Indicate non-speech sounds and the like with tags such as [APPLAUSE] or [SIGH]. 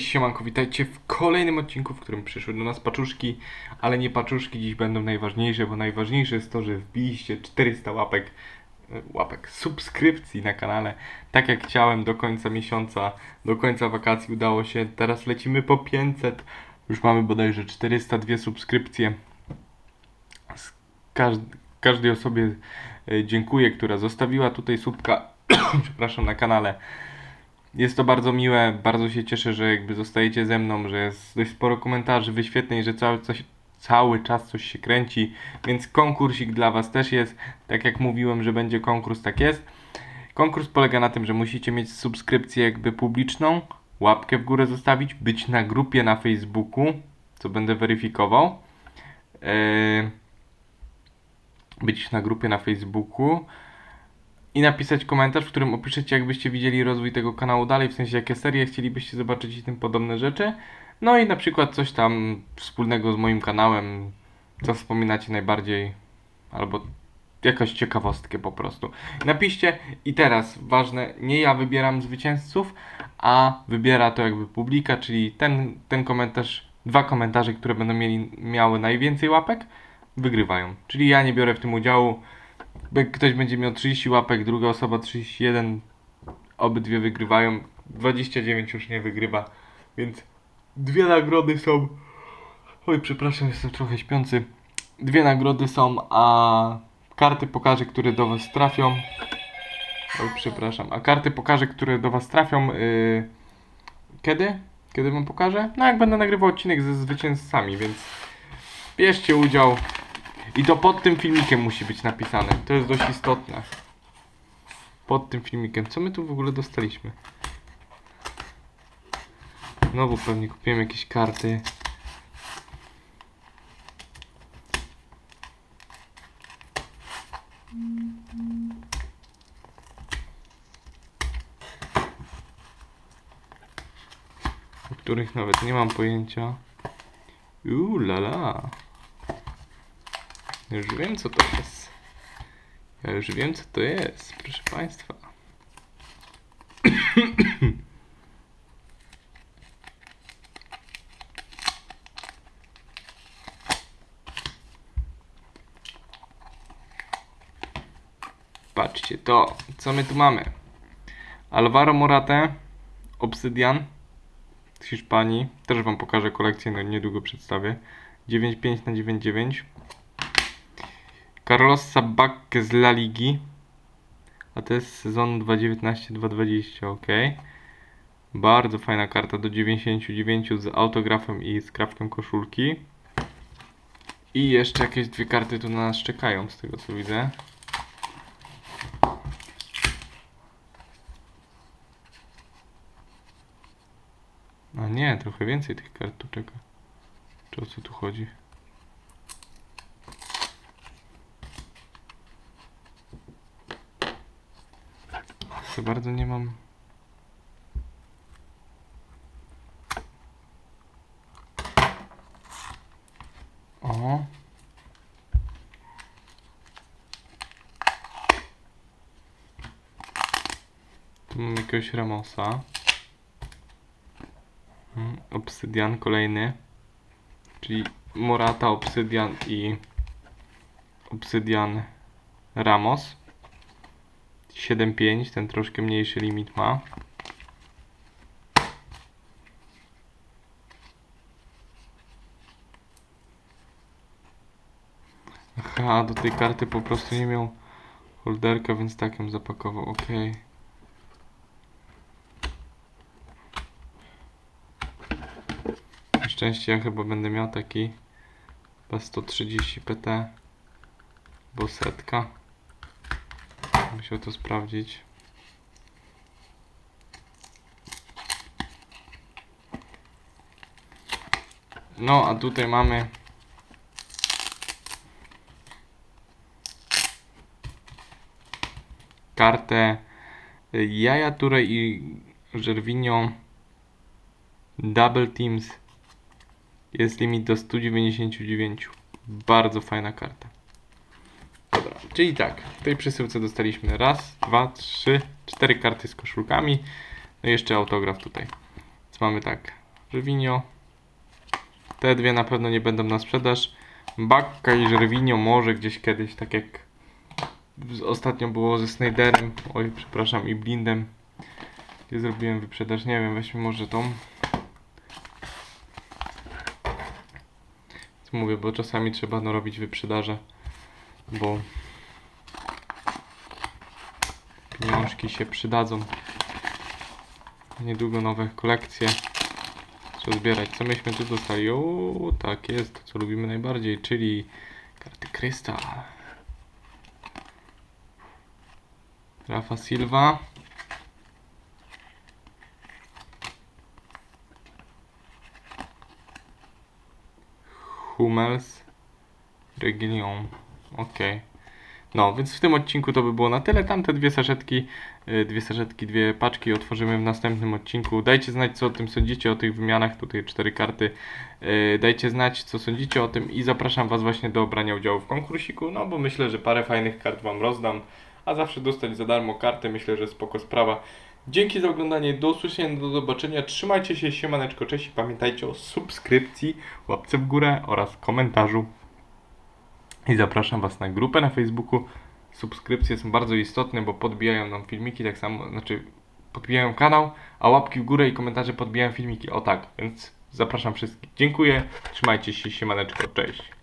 Siemanko, witajcie w kolejnym odcinku, w którym przyszły do nas paczuszki, ale nie paczuszki dziś będą najważniejsze, bo najważniejsze jest to, że wbiliście 400 łapek, e, łapek, subskrypcji na kanale, tak jak chciałem do końca miesiąca, do końca wakacji udało się, teraz lecimy po 500, już mamy bodajże 402 subskrypcje, każd każdej osobie e, dziękuję, która zostawiła tutaj subka, [COUGHS] przepraszam, na kanale. Jest to bardzo miłe, bardzo się cieszę, że jakby zostajecie ze mną, że jest dość sporo komentarzy wyświetleń, że cały, coś, cały czas coś się kręci, więc konkursik dla Was też jest. Tak jak mówiłem, że będzie konkurs, tak jest. Konkurs polega na tym, że musicie mieć subskrypcję jakby publiczną, łapkę w górę zostawić, być na grupie na Facebooku, co będę weryfikował. Eee, być na grupie na Facebooku i napisać komentarz, w którym opiszecie, jakbyście widzieli rozwój tego kanału dalej, w sensie jakie serie chcielibyście zobaczyć i tym podobne rzeczy. No i na przykład coś tam wspólnego z moim kanałem, co wspominacie najbardziej, albo jakąś ciekawostkę po prostu. Napiszcie i teraz ważne, nie ja wybieram zwycięzców, a wybiera to jakby publika, czyli ten, ten komentarz, dwa komentarze, które będą mieli, miały najwięcej łapek, wygrywają. Czyli ja nie biorę w tym udziału, ktoś będzie miał 30 łapek, druga osoba 31, obydwie wygrywają, 29 już nie wygrywa, więc dwie nagrody są. Oj, przepraszam, jestem trochę śpiący. Dwie nagrody są, a karty pokażę, które do Was trafią. Oj, przepraszam, a karty pokażę, które do Was trafią. Yy... Kiedy? Kiedy Wam pokażę? No, jak będę nagrywał odcinek ze zwycięzcami, więc bierzcie udział. I to pod tym filmikiem musi być napisane. To jest dość istotne. Pod tym filmikiem. Co my tu w ogóle dostaliśmy? Znowu pewnie kupiłem jakieś karty. O których nawet nie mam pojęcia. Uuu, la la. Już wiem co to jest. Ja już wiem co to jest, proszę Państwa. Patrzcie to, co my tu mamy. Alvaro Morate, Obsydian z Hiszpanii. Też Wam pokażę kolekcję, no niedługo przedstawię. 9,5 na 9,9. Carlos Sabakke z La Ligi. A to jest sezon 2019-2020, ok. Bardzo fajna karta do 99 z autografem i z krawkiem koszulki. I jeszcze jakieś dwie karty tu na nas czekają, z tego co widzę. A nie, trochę więcej tych kart tu czeka. Czy o co tu chodzi? Za bardzo nie mam. O. Tu mam jakiegoś Ramosa. Mm, Obsydian kolejny. Czyli Morata, Obsydian i Obsydian Ramos. 7.5, ten troszkę mniejszy limit ma. Aha, do tej karty po prostu nie miał holderka, więc tak ją zapakował, ok. Na szczęście ja chyba będę miał taki chyba 130 PT, bo setka. Musiał to sprawdzić. No, a tutaj mamy kartę Jaja Ture i Żerwinio Double Teams. Jest limit do 199. Bardzo fajna karta. Czyli tak, w tej przesyłce dostaliśmy raz, dwa, trzy, cztery karty z koszulkami, no i jeszcze autograf tutaj. Więc mamy tak, Żywinio. Te dwie na pewno nie będą na sprzedaż. Bakka i Żerwinio może gdzieś kiedyś, tak jak ostatnio było ze Snyderem, oj przepraszam, i Blindem. Gdzie zrobiłem wyprzedaż, nie wiem, weźmy może tą. Co mówię, bo czasami trzeba no robić wyprzedaże, bo pieniążki się przydadzą. Niedługo nowe kolekcje. Trzeba zbierać. Co myśmy tu dostali? O, tak jest, co lubimy najbardziej, czyli karty krystal. Rafa Silva. Hummels. Regilion. Okej. No, więc w tym odcinku to by było na tyle. Tamte dwie saszetki, y, dwie saszetki, dwie paczki otworzymy w następnym odcinku. Dajcie znać, co o tym sądzicie, o tych wymianach. Tutaj cztery karty. Y, Dajcie znać, co sądzicie o tym i zapraszam Was właśnie do brania udziału w konkursiku, no bo myślę, że parę fajnych kart Wam rozdam, a zawsze dostać za darmo karty, myślę, że spoko sprawa. Dzięki za oglądanie, do usłyszenia, do zobaczenia, trzymajcie się, siemaneczko, cześć i pamiętajcie o subskrypcji, łapce w górę oraz komentarzu. I zapraszam Was na grupę na Facebooku. Subskrypcje są bardzo istotne, bo podbijają nam filmiki, tak samo, znaczy podbijają kanał, a łapki w górę i komentarze podbijają filmiki. O tak, więc zapraszam wszystkich. Dziękuję, trzymajcie się, siemaneczko, cześć.